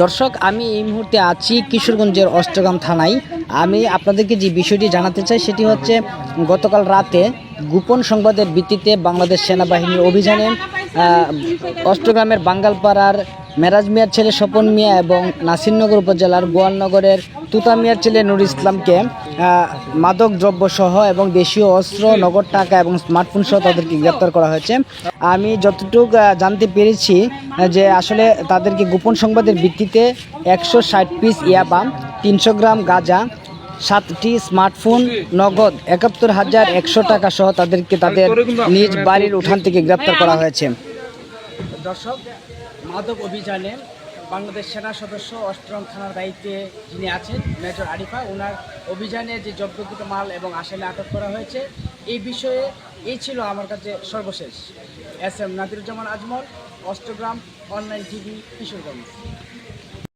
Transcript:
দর্শক, আমি এই মুহূর্তে আছি কিশোরগঞ্জের অষ্টগ্রাম থানায়। আমি আপনাদেরকে যে বিষয়টি জানাতে চাই, সেটি হচ্ছে গতকাল রাতে গোপন সংবাদের ভিত্তিতে বাংলাদেশ সেনাবাহিনীর অভিযানে অষ্টগ্রামের বাঙ্গালপাড়ার মেরাজ মিয়ার ছেলে স্বপন মিয়া এবং নাসিরনগর উপজেলার গোয়ালনগরের তুতা মিয়ার ছেলে নুর ইসলামকে মাদক দ্রব্য সহ এবং দেশীয় অস্ত্র, নগদ টাকা এবং স্মার্টফোন সহ তাদেরকে গ্রেপ্তার করা হয়েছে। আমি যতটুকু জানতে পেরেছি যে আসলে তাদেরকে গোপন সংবাদের ভিত্তিতে একশো ষাট পিস ইয়াবা, তিনশো গ্রাম গাঁজা, সাতটি স্মার্টফোন নগদ, একাত্তর হাজার একশো টাকা সহ তাদেরকে তাদের নিজ বাড়ির উঠান থেকে গ্রেপ্তার করা হয়েছে। দর্শক, মাদক অভিযানে বাংলাদেশ সেনা সদস্য অষ্টম থানার দায়িত্বে যিনি আছেন, মেজর আরিফা ওনার অভিযানে যে জব্দকৃত মাল এবং আসামে আটক করা হয়েছে, এই বিষয়ে এই ছিল আমার কাছে সর্বশেষ। S M Nadiruzzaman Azmal Austagram online TV Kishoreganj.